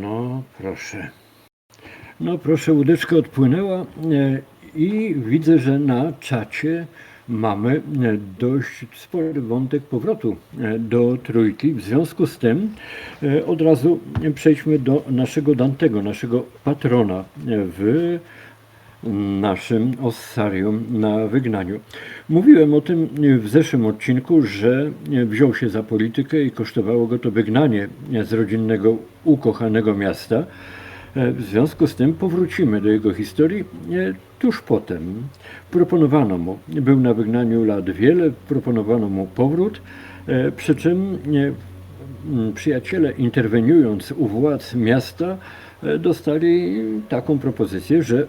No proszę. No proszę, łódeczka odpłynęła e, i widzę, że na czacie mamy e, dość spory wątek powrotu e, do trójki. W związku z tym od razu przejdźmy do naszego Dantego, naszego patrona w naszym ossarium na wygnaniu. Mówiłem o tym w zeszłym odcinku, że wziął się za politykę i kosztowało go to wygnanie z rodzinnego, ukochanego miasta. W związku z tym powrócimy do jego historii tuż potem. Proponowano mu, był na wygnaniu lat wiele, proponowano mu powrót, przy czym Mm, przyjaciele interweniując u władz miasta dostali taką propozycję, że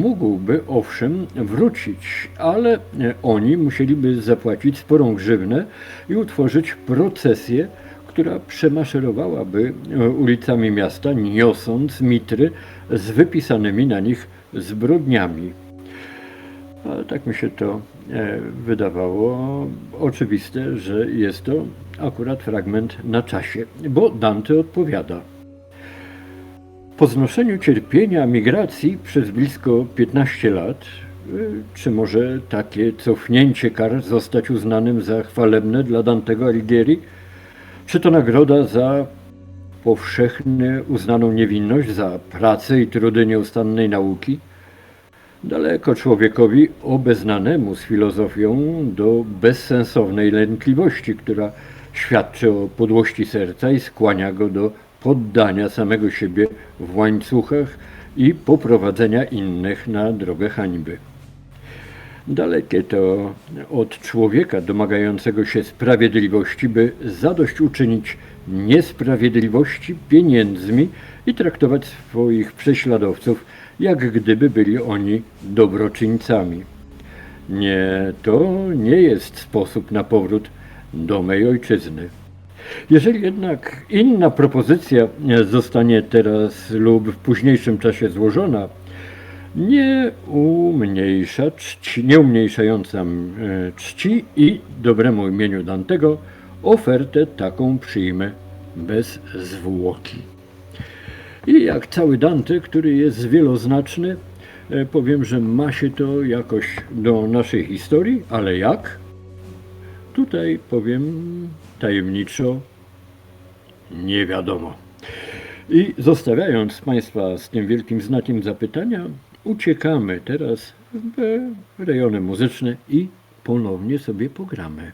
mógłby owszem wrócić, ale e, oni musieliby zapłacić sporą grzywnę i utworzyć procesję, która przemaszerowałaby e, ulicami miasta, niosąc mitry z wypisanymi na nich zbrodniami. Ale tak mi się to e, wydawało oczywiste, że jest to akurat fragment na czasie, bo Dante odpowiada. Po znoszeniu cierpienia migracji przez blisko 15 lat, y, czy może takie cofnięcie kar zostać uznanym za chwalebne dla Dantego Alighieri? Czy to nagroda za powszechnie uznaną niewinność, za pracę i trudy nieustannej nauki? Daleko człowiekowi obeznanemu z filozofią do bezsensownej lękliwości, która świadczy o podłości serca i skłania go do poddania samego siebie w łańcuchach i poprowadzenia innych na drogę hańby. Dalekie to od człowieka domagającego się sprawiedliwości, by zadośćuczynić niesprawiedliwości pieniędzmi i traktować swoich prześladowców, jak gdyby byli oni dobroczyńcami. Nie, to nie jest sposób na powrót do mej ojczyzny. Jeżeli jednak inna propozycja zostanie teraz lub w późniejszym czasie złożona, nie umniejsza czci, nie umniejszająca e, czci i dobremu imieniu Dantego, ofertę taką przyjmę bez zwłoki. I jak cały Dante, który jest wieloznaczny, e, powiem, że ma się to jakoś do naszej historii, ale jak? Tutaj powiem tajemniczo, nie wiadomo. I zostawiając Państwa z tym wielkim znakiem zapytania, uciekamy teraz w rejony muzyczne i ponownie sobie pogramy.